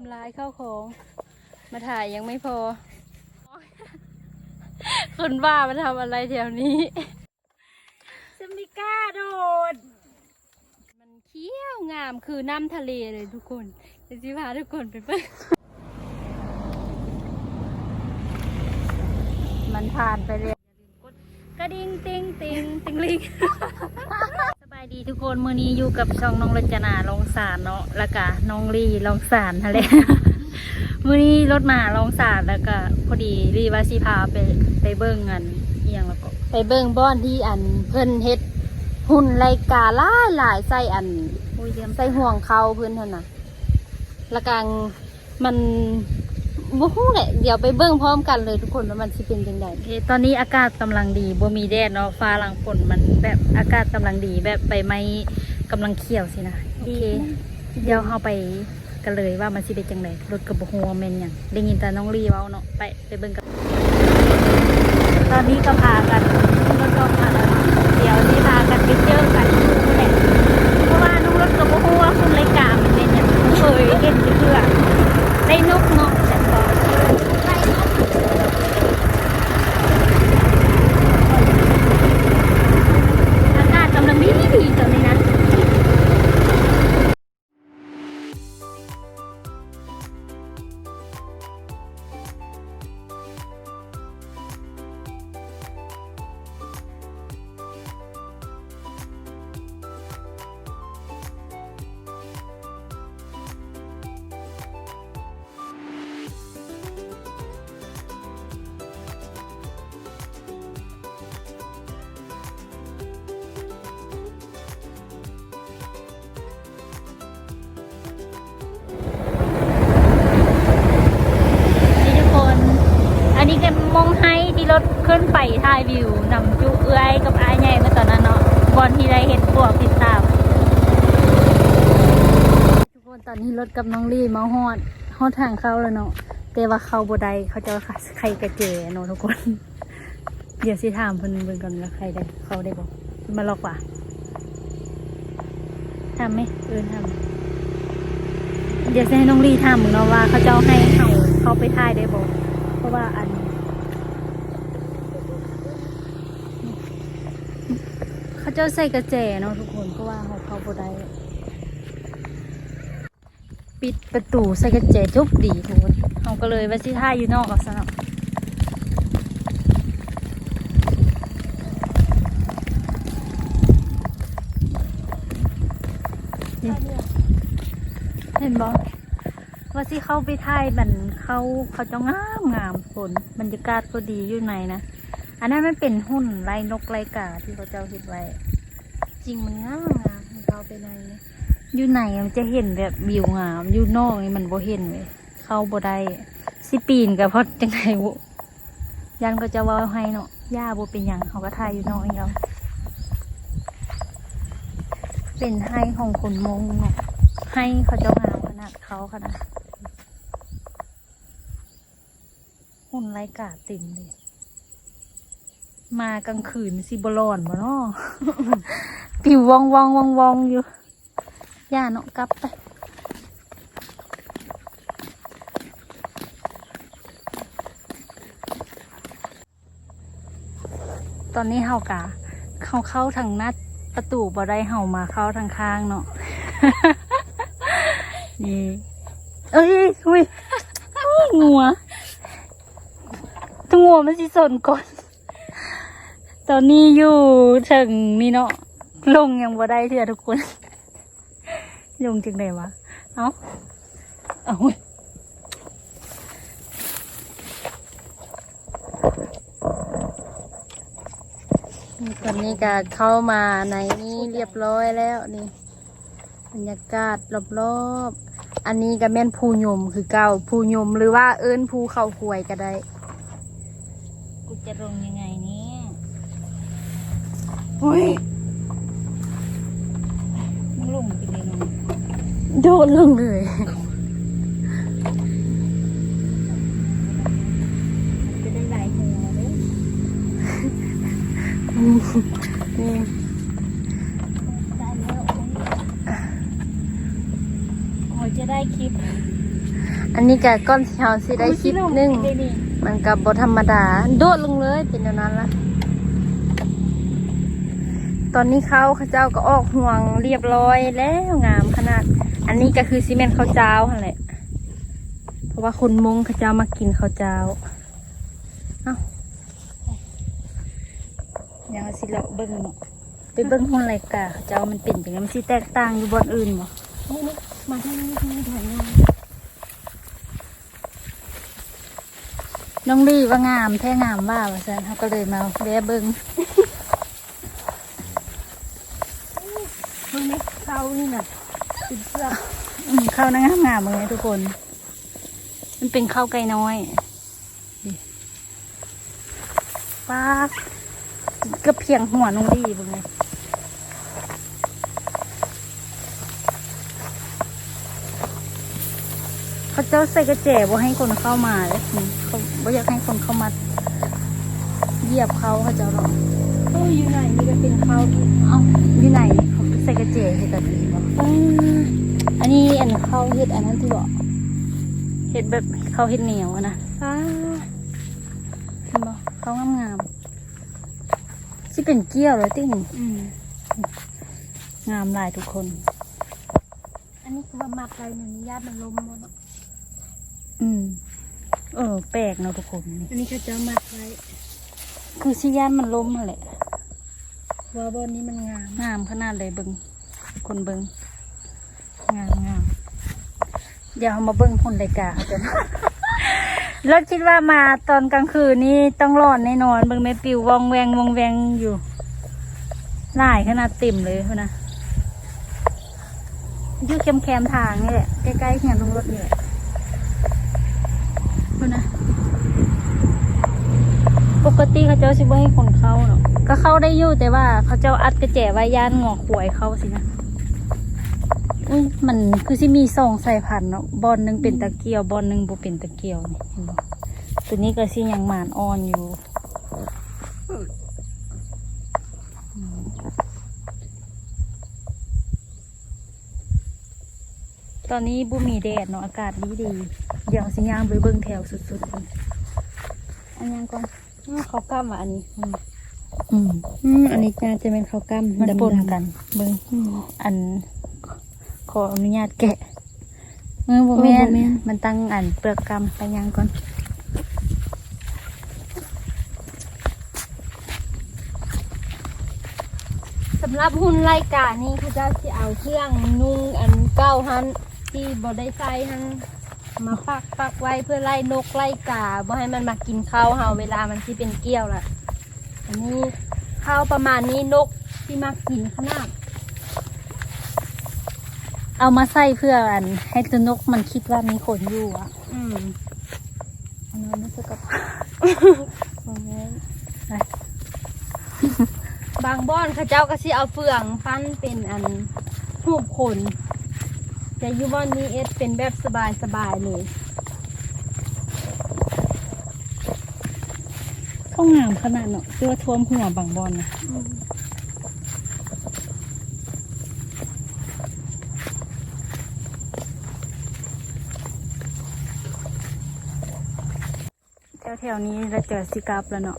ทำลายข้าวของ มาถ่ายยังไม่พอ คนบ้ามาทำอะไรแถวนี้จะไม่กล้าโดด มันเขี้ยวงามคือน้ำทะเลเลยทุกคนเดี๋ยวจะพาทุกคนไปเบิ่งมันผ่านไปเลยกระดิ่งติงติงติงลิงสบายดีทุกคนมื้อนี้อยู่กับช่องน้องรจนาลองสารเนาะแล้วก็น้องลี่ลองสารทะเลมื้อนี้รถมาลองสารแล้วก็พอดีรีวาสิพาไปไปเบิ่งกันเอียงแล้วก็ไปเบิ่งบ้อนที่อันเพิ่นเฮ็ดหุ่นไรกาหลาหลายใส่อันใส่ห่วงเขาเพื่อนเท่าน่ะละกังมัน บ่ฮู้แหละเดี๋ยวไปเบิ่งพร้อมกันเลยทุกคนว่ามันสิเป็นจังไดตอนนี้อากาศกำลังดีบ่มีแดดเนาะฟ้าหลังฝนมันแบบอากาศกำลังดีแบบใบไม้กำลังเขียวสินะโอเค เดี๋ยวเฮาไปกันเลยว่ามันสิเป็นจังไดรถกระบะหัวาแม่นหยังได้ยินแต่น้องลีเว้าเนาะไปไปเบิ่งกัน ตอนนี้ก็พากันรถก็มาแล้วเนาะเดี๋ยวที่พากันไปเจอกันนี่แหละเพราะว่านุ่งรถกับพวกว่าคุณรายการมันเป็นอย่างเคยเห็นเพื่อได้นกเนาะ ไปถ่ายวิวนำจุเอื้อยกับอายใหญ่มาตอนนั้นเนาะบอลทีได้เห็นพวกติดตาม ทุกคนตอนนี้รถกับน้องลี่มาฮอดฮอดทางเข้าแล้วเนาะแต่ว่าเข้าบ่ได้เขาจะใครกระเจเนาะทุกคน เดี๋ยวสิถามเพิ่นเบิ่งก่อนว่าใครได้เขาได้บ่มาลอกว่าทำไหมเอินทำเดี๋ยวจะให้น้องลี่ถามมึงเนาะว่าเขาจะให้เขาเขาไปถ่ายได้บ่เพราะว่าอัน เขาใส่กระแจเนาะทุกคนเพราะว่าเขาเขาบ่ได้ปิดประตูใส่กระแจทุบดีทุกคนเขาก็เลยว่าสิถ่าอยู่นอกเอาซะเนาะนี่เห็นบ่ว่าสิเข้าไปถ่ายมันเขาเขาจะงามงามฝนบรรยากาศก็ดีอยู่ในนะ อันนั้นมันเป็นหุ่นลายนกลายกาที่เขาเจ้าเห็ดไว้ จริงมันงามงามเขาไปในอยู่ไหนมันจะเห็นแบบวิวงามอยู่นอกนี่มันบ่เห็นเว้ยเข้าบ่ได้สิปีนกับเพราะจังไงบุยันก็จะว่าให้เนาะย่าบ่เป็นหยังเขาก็ถ่ายอยู่นอกเองเราเป็นให้ของคนมงเนาะให้เขาเจ้างามขนาดเขาขนาดหุ่นไรกาเต็มเลย มากลางคืนสิบร้อนบ่เนาะปิววองวองวองวองอยู่ ย่าเนาะกลับไปตอนนี้เฮากะเข้าเข้าทางหน้าประตูบ่ได้เฮามาเข้าทางข้างเนาะนี่เอ้ยอุ้ยงัวตัวงัวมันสิสนก่อน ตอนนี้อยู่ถึงนี่เนาะลงยังบ่ได้เถื่ทุกคน ลงจึงไหนวะ เอาเอาเว้ยนี่ตอนนี้ก็เข้ามาในนี้เรียบร้อยแล้วนี่บรรยากาศรอบๆ อันนี้ก็แม่นภูยมคือเก่าภูยมหรือว่าเอิ้นภูเขาหวยก็ได้ กูจะลงยังไง เนี่ยอุ้ยมึงลงไปเลยเนาะโดดลงเลยจะได้หลายหัวเลยนี่ได้แล้วโอ้ยจะได้คลิปอันนี้ก็ก้อนเชาสิได้คลิปหนึงนี่นี่มันกับบธรรมดา โดดลงเลยเป็นอย่างนั้นละ ตอนนี้เขาเขาเจ้าก็ออกห่วงเรียบร้อยแล้วงามขนาด อันนี้ก็คือซีเมนต์ข้าวเจ้าหั่นแหละ เพราะว่าคนมงเขาเจ้ามากินข้าวเจ้า เอ้าเดี๋ยวสิเราเบิ้งเนาะไปเบิ้งหุ่นไรกะเขาเจ้ามันเป็นอย่างนั้นมันสิแตกต่างอยู่บนอื่นบ่มาที่นี่ที่นี่ถ่ายงานน้องดีว่างามแท้งามว่าว่าซั่นเขาก็เลยมาแวะเบิ้งนี่เขานี่น่ะติดเสื้อ อืม ข้าวนะงามงามเลยทุกคน มันเป็นข้าวไก่น้อยนี่ป้าดก็เพียงหัวน้องดีเบึงเลยเขาเจ้าใส่กระแจบ่ให้คนเข้ามาเลยอืมเขาบ่อยากให้คนเข้ามาเหยียบเขาเขาเจ้าหรอกเอ้ยอยู่ไหนนี่ก็เป็นเขาอีกเอ้าอยู่ไหนเขาใส่กระเจให้แบบนี้บ่ อ่าอันนี้อันเขาเฮ็ดอันนั้นที่บอกเฮ็ดแบบเขาเฮ็ดเหนียวอะนะอ่าเห็นบ่เขางามงามๆสิเป็นเกี้ยวเลยติ้งอืมงามหลายทุกคน อันนี้คือว่ามักอะไรเนี่ยญาติมันลมหมดอืม เออ แปลกเนาะทุกคนนี่อันนี้เขาจะมักไว้คือชิยานมันล้มนั่นแหละว่าบอนนี้มันงาม งามขนาดเลยเบิงคนเบิง งามงามเดี๋ยวเอามาเบิ้งคนรายการกันแล้วคิดว่ามาตอนกลางคืนนี้ต้องรอดแน่นอนเบิ้งแม่ปิววองแวงวองแวงอยู่หลายขนาดเต็มเลยพุ่นนะอยู่แคมทางนี่แหละใกล้ๆเหียนลงรถนี่แหละพุ่นนะปกติเขาเจ้าสิบ่ให้คนเข้าเนาะก็เข้าได้อยู่แต่ว่าเขาเจ้าอัดกระแจไว้ย่านงอขวยเขาสินะ อุ้ยมันคือสิมีสองสายพันธุ์เนาะบอลหนึ่งเป็นตะเกียวบอลหนึ่งบ่เป็นตะเกียวนี่เห็นบ่ตัวนี้ก็สิยังหมานอ่อนอยู่อืมตอนนี้บุมีแดดเนาะอากาศดีดีๆเดี๋ยวสิย่างไปเบิ่งแถวสุดๆกันอันยังก่อนอ้าวเขากล้ามอะอันนี้อืมอืมอันนี้จะจะเป็นเขาวกล้ามมันดำๆปนกันเบิ่งอืมอันข ออนุญาตแกะเมื่อโมเมโอ้นบ่แม่นมันตั้งอันเปลือกกำไปยังก่อนสำหรับหุ่นไล่กานี่เขาจะสิเอาเครื่องนุ่งอันเก้าหันที่บ่ได้ใส่หันมาปักปักไว้เพื่อไล่นกไล่กาบ่ให้มันมากินข้าวเฮาเวลามันที่เป็นเกี้ยวล่ะ อันนี้ข้าวประมาณนี้นกที่มากินขนาด เอามาใส่เพื่ออัน ให้ตัวนกมันคิดว่ามีขนอยู่อะอืมอันนั้นไม่ใช่กระเพาะบ่แม่นบางบ้อนเขาเจ้าก็สิเอาเฟืองฟันเป็นอันหูบขนแต่อยูบ้อนนี้เอสเป็นแบบสบายสบายๆเลยเขางามขนาดเนาะคือว่าท่วมหัวบางบอลนะ แถวๆนี้เราเจอสิกับแล้วเนาะ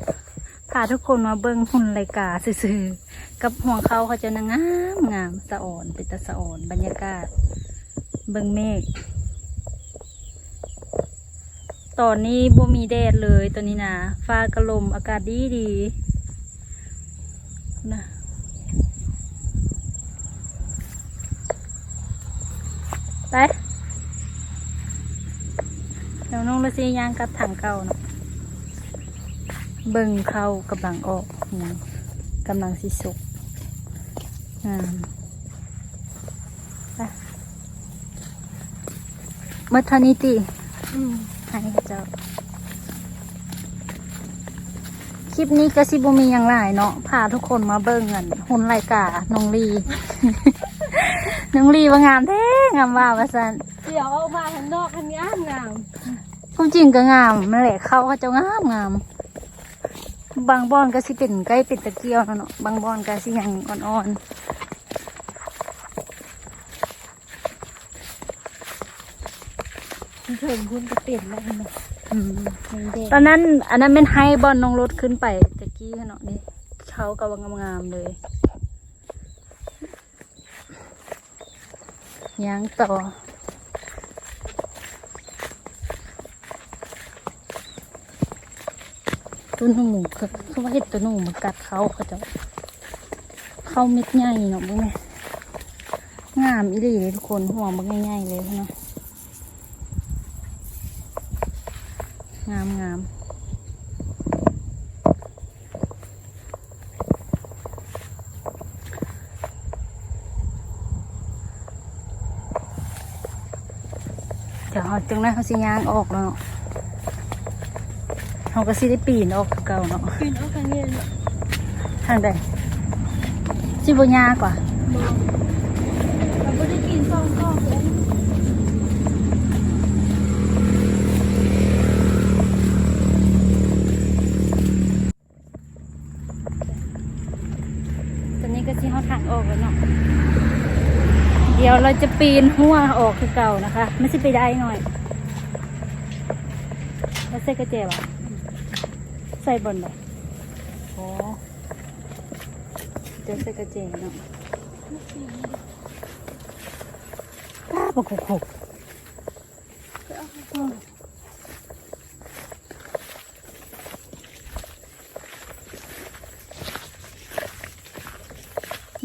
พาทุกคนมาเบิ้งหุ่นไรกาซื่อๆกับห่วงเขาเขาจะนางงามงามสะอ่อนเป็นตาสะอ่อนบรรยากาศ เบิ้งเมฆตอนนี้บ่มีแดดเลยตอนนี้นะฟ้ากระลมอากาศดีดีนะไปเดี๋ยวน้องละซียางกับถังเก่าเนาะ เบิ่งเข้ากำลังออกหัวกำลังสิสุกงามไปเมื่อทานิติอืมให้เขาเจ้า คลิปนี้ก็สิบุมีอย่างไรเนาะ พาทุกคนมาเบิ่งกันหุ่นไรกาน้องลี น้องลีว่างามแท้งามว่าว่าสันเดี๋ยวเอามาข้างนอกคันงามงาม ความจริงก็งามนั่นแหละเข้าเขาเจ้างามงาม บางบอนก็สิเป็นใกล้เป็นตะเกียวแล้วเนาะบางบอนก็สิยังอ่อนๆที่เถิงคุณก็เปลี่ยนแล้วเห็นไหมอืมแดงตอนนั้นอันนั้นเป็นให้บอลน้องรถขึ้นไปตะกี้เนาะนี่เขากำลังงามๆเลยย่างต่อ ตัวหนูคือคือว่าเห็ดตัวหนูมันกัดเขาเขาจะเข้าเม็ดใหญ่เนาะบุ้งไงงามอีหลีเลยทุกคนหัวมันง่ายๆเลยเนาะงามงามเดี๋ยวเอาจังนั้เขาสิยางออกแล้วเนาะ เขาก็สิได้ปีนออกคือเก่าเนาะๆปีนเอาครั้งนี้เลยทางใดสิบยากกว่าเราไม่ได้ปีนสองกล้องเลยตอนนี้ก็สิเขาทางออกแล้วเนาะเดี๋ยวเราจะปีนหัวออกคือเก่านะคะ ไม่ใช่ไปได้หน่อยแล้วใส่กระเจี๊ยบอะ ใส่บนเลยโอ้เดี๋ยวใส่กระเจี๊ยบเนาะป้าบกหก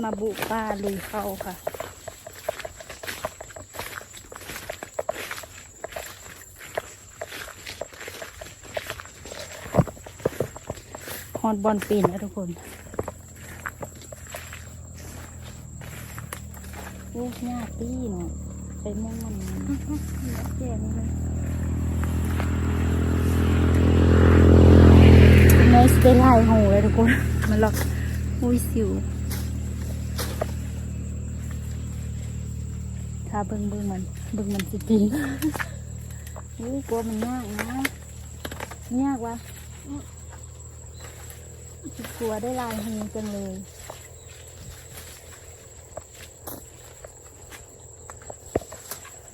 มาบุป้าลุยเข้าค่ะ อตบอลปีนนะทุกคนโอ้ยากตีเนาะไปมองมันแก่นี่เลยเนสได้ไล่หูเลยทุกคนมันหลอกอุ้ยสิวถ้าเบิ่งเบิ่งมันเบิ่งมันสิปีนอุ้ยกลัวมันยากนะยากวะ กลัวได้ลายหูจังเลย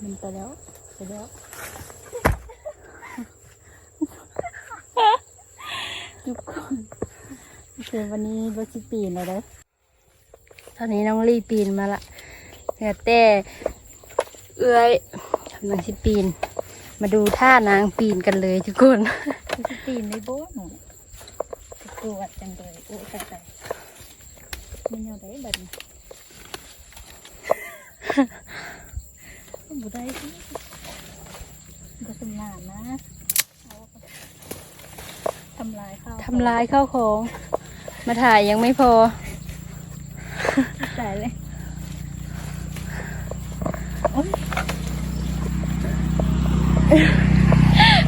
มันไปแล้ว ไปแล้ว ทุกคนโอเควันนี้รถสิปีนแล้วเด้อตอนนี้น้องรีปีนมาละเหลือแต่เอื้อยกำลังสิปีน มาดูท่านางปีนกันเลยทุกคนสิปีนในโบ๊ท หนูกลัวจังเลยโอ้ใส่ใส่มันยังได้แบบนี้บุได้ที่ก็สำนานนะทำลายข้าวทำลายข้าวของมาถ่ายยังไม่พอใส่เลยโอ๊ย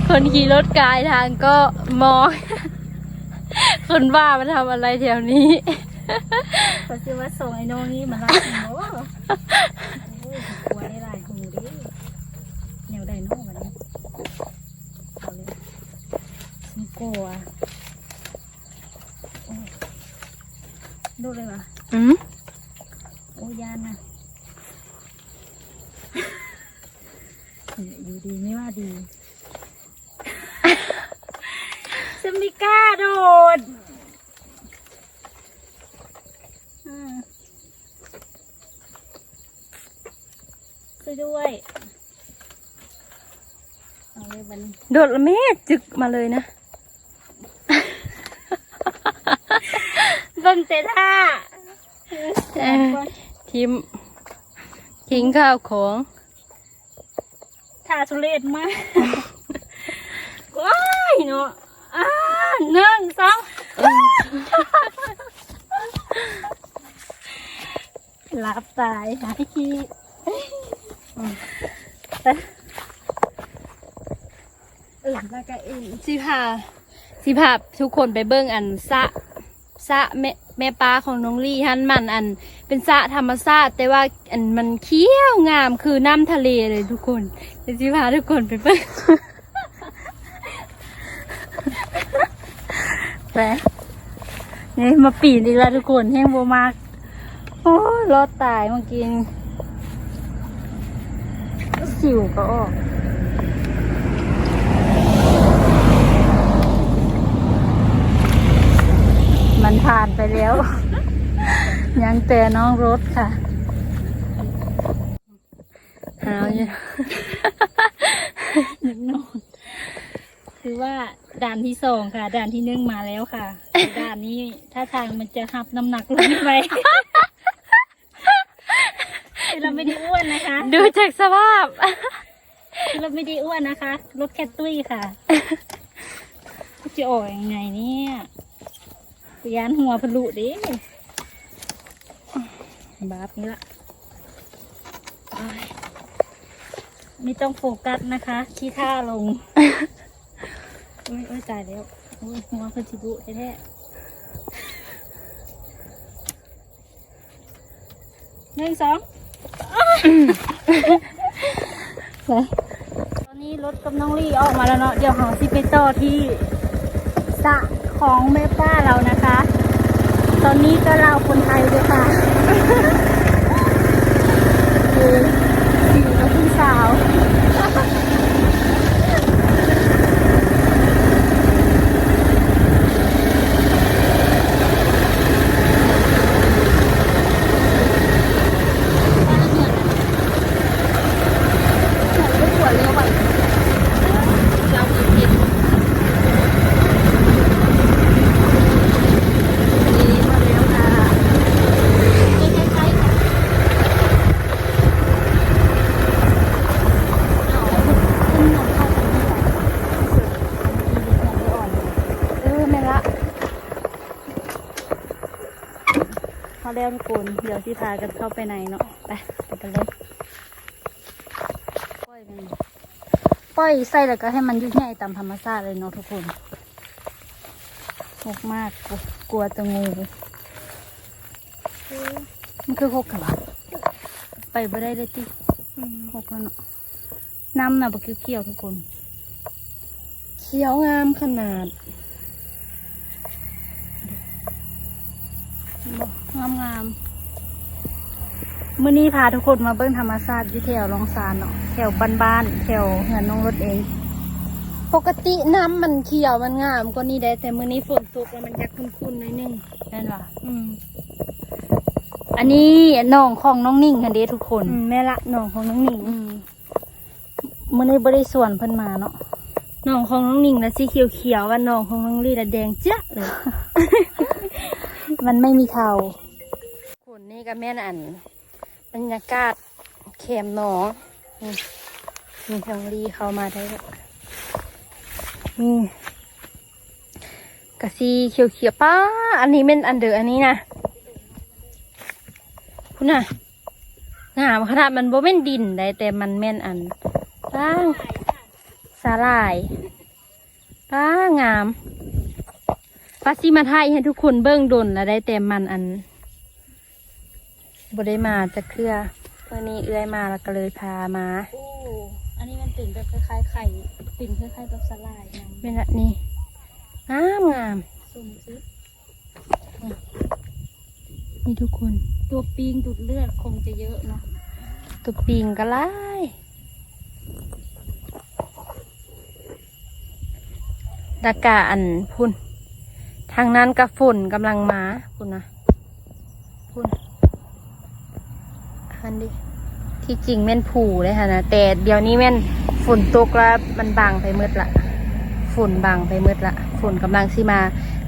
คนขี่รถกายทางก็มอง คนบ้ามาทำอะไรแถวนี้ เขาชื่อว่าส่งไอ้โน่นี่มารับหนูโอ้ยกลัวได้หลายหูดิแนวไดโน่มันนี่เอาเลยฉันกลัวโอ้ยดูเลยวะอืม โอ้ยานนะอยู่ดีไม่ว่าดีฉันไม่กล้าโดดอ่าช่วยด้วย เอาเลยวันนี้ โดดละแม่จึกมาเลยนะเบิ่งแต่ท่าเออทิมทิ้งข้าวของท่าทุเรศมากว้ายเนาะอ่าหนึ่งสองหลับตายหาขี้ เออแล้วก็อีกสิพาสิพาทุกคนไปเบิ่งอันสะสะแม่แม่ปลาของน้องลี่ฮันมันอัน เป็นสะธรรมชาติแต่ว่าอันมันเขี้ยวงามคือน้ำทะเลเลยทุกคนเดี๋ยวสิพาทุกคนไปเบิ่งไปนี่มาปีนอีกแล้วทุกคนแห้งโบมากโอ้รอดตายเมื่อกี้สิวก็ออก มันผ่านไปแล้ว ยังแต่น้องรถค่ะหาวอยู่ยังนอนคือว่าด่านที่สองค่ะ ด่านที่หนึ่งมาแล้วค่ะ ด่านนี้ถ้าทางมันจะหับน้ำหนักลงไปคือเราไม่ได้อ้วนนะคะ ดูจากสภาพคือเราไม่ได้อ้วนนะคะ รถแค่ตุ้ยค่ะ จะออกยังไงเนี่ย ยานหัวพลุดิบาปนี้ละไม่ต้องโฟกัสนะคะที่ท่าลงโอ้ยโอ้ยตายแล้วโอ้ยหัวพนจิบุแท้หนึ่งสองตอนนี้รถกับน้องลี่ออกมาแล้วเนาะ เดี๋ยวหาซิไปต่อที่สระ ของแม่ป้าเรานะคะ ตอนนี้ก็เราคนไทยด้วยค่ะ คืออยู่กับพี่สาว ไม่ปวดเร็วกว่าเราผิดผิดดีมาแล้วค่ะใกล้ๆกันเอาขึ้นนมเข้ากันนี่แหละเออแม่ละ เขาเล่นกุนเดี๋ยวที่พากันเข้าไปในเนาะ ไปไปกันเลยปล่อยมันปล่อยใส่แล้วก็ให้มันยุ่ยใหญ่ตามธรรมชาติเลยเนาะทุกคนหกมากกลัวกลัวจะงูมันคือหกกันวะไปบ่ได้เลยติหกแล้วเนาะน้ำน่ะบกเขียวทุกคน เขียวงามขนาด งามงามๆ มื่อนี้พาทุกคนมาเบิ้งธรรมชาติอยู่แถวลองซานเนาะแถวบ้านๆแถวเหือนน้องรถเอง ปกติน้ำมันเขียวมันงามก็นี่ได้แต่มื้อนี้ฝนตกแล้วมันจะคุ้นๆหน่อยนึงนั่นว่ะอืมอันนี้น้องของน้องนิ่งค่ะเด้ทุกคนอืมแม่ละน้องของน้องหนิงอืมมื่อนี้บริส่วนเพิ่นมาเนาะน้องของน้องหนิงนะสีเขียวๆว่าน้องของน้องลี่นะแดงเจ๊ะเลย มันไม่มีเทาคนนี่ก็แม่นอัน บรรยากาศเข็มหนองนี่มีทางลีเข้ามาได้แล้วนี่กะซีเขียวๆป้า อันนี้เป็นอันเดอร์อันนี้นะคุณน่ะงามขนาดมันโบ่แม่นดินได้แต่มันแม่นอันป้าสาลายป้างามป้าซิมาไทยให้ทุกคนเบิ้งดนแล้วได้แต่มันอัน บได้มาจะเครือวันนี้เอื้อยมาแล้วก็เลยพามาโอ้อันนี้มันเป็นแบบคล้ายๆไข่เป็นคล้ายๆแบบสลายนะเป็นแบบนี้งามงามซุ่มซินี่ทุกคน ตัวปิงดูดเลือดคงจะเยอะเนาะตัวปิงก็ไล่ดากาอันพุ่น ทางนั้นกับฝนกำลังมาพุ่นนะ พุ่น อันดิ ที่จริงแม่นผูเลยค่ะนะแต่เดี๋ยวนี้แม่นฝนตกแล้วมันบางไปมืดละฝนบางไปมืดละฝนกำลังสิมา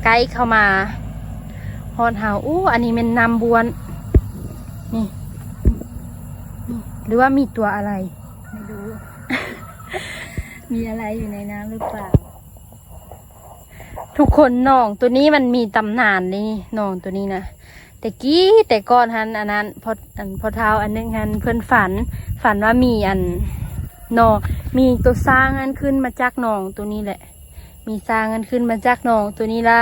ใกล้เข้ามาฮอนเฮาอู้อันนี้เป็นนำบวน นี่หรือว่ามีตัวอะไร ไม่รู้ มีอะไรอยู่ในน้ำหรือเปล่า ทุกคนน้องตัวนี้มันมีตำนานนี่น้องตัวนี้นะ แต่กี้แต่ก่อนฮันอันนั้นพออันพอเท้าอันนึงฮันเพื่อนฝัน ฝันว่ามีอันนองมีตัวสร้างอันขึ้นมาจากหนองตัวนี้แหละ มีสร้างอันขึ้นมาจากหนองตัวนี้ละ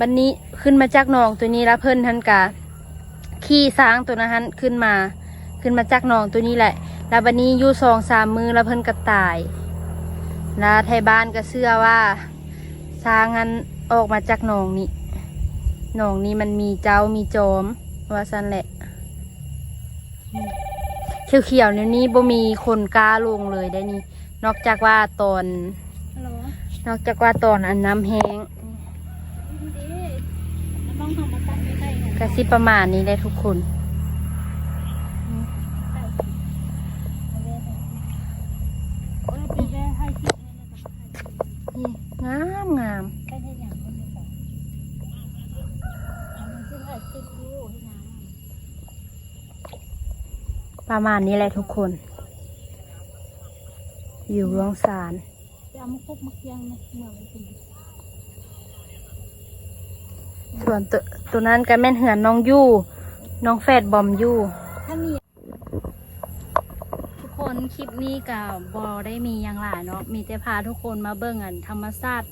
บันนี้ขึ้นมาจากหนองตัวนี้ละเพื่อนทันกะขี่สร้างตัวนั้นขึ้นมา ขึ้นมาจากหนองตัวนี้แหละ แล้วบันนี้อยู่สองสามมือแล้วเพิ่นก็ตาย แล้วไทยบ้านก็เชื่อว่าสร้างนั้นออกมาจากหนองนี้ หนองนี้มันมีเจ้ามีโจมว่าสันแหละ เขียวๆเนี่ยนี้บ่มีคนกล้าลงเลยได้นี่ นอกจากว่าตอนฮัลโหลนอกจากว่าตอนอันน้ำแห้งดีน้ำมันองทำมาตัดไม่ได้นะกะสิประมาณนี้เลยทุกคน โอ้ยปีได้ให้คิดให้นะ นี่งามงาม ใกล้ได้อย่างคนเดียวกันอันนี้คือให้คิดอยู่ที่น้ำ ประมาณนี้แหละทุกคน อยู่รวงสารส่วนตัวตัวนั้นก็แม่นเหือนน้องยู่น้องแฟดบอมยู่ทุกคนคลิปนี้กับบอได้มีอย่างหลายเนาะมีแต่พาทุกคนมาเบิ่งอันธรรมชาติ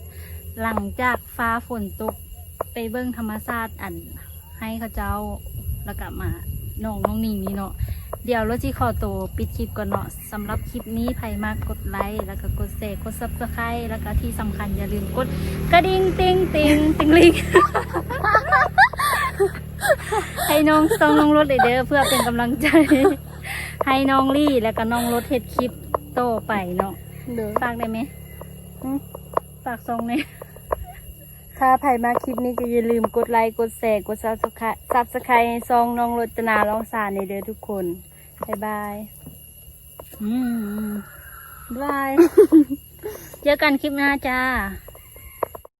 หลังจากฟ้าฝนตกไปเบิ่งธรรมชาติอันให้เขาเจ้าแล้วกลับมาน้องน้องนิ่งนี่เนาะ เดี๋ยวเราจีขอตัวปิดคลิปก่อนเนาะสำหรับคลิปนี้ใครมากกดไลค์แล้วก็กดแชร์กดซับสไครต์แล้วก็ที่สำคัญอย่าลืมกดกระดิ่งติงติงติงลิงให้น้องซองน้องรถเลยเด้อเพื่อเป็นกำลังใจ ให้น้องลี่แล้วก็น้องรถเฮ็ดคลิปโตอไปเนาะเด้อฝากได้ไหมหึฝากซองเลย ถ้าใครมาคลิปนี้ก็อย่าลืมกดไลค์กดแชร์กดซับสไครต์ซับสไครต์ให้ซองน้องรจนาลองสารในเด้อทุกคนบ๊ายบายอืมบาย เจอกันคลิปหน้าจ้า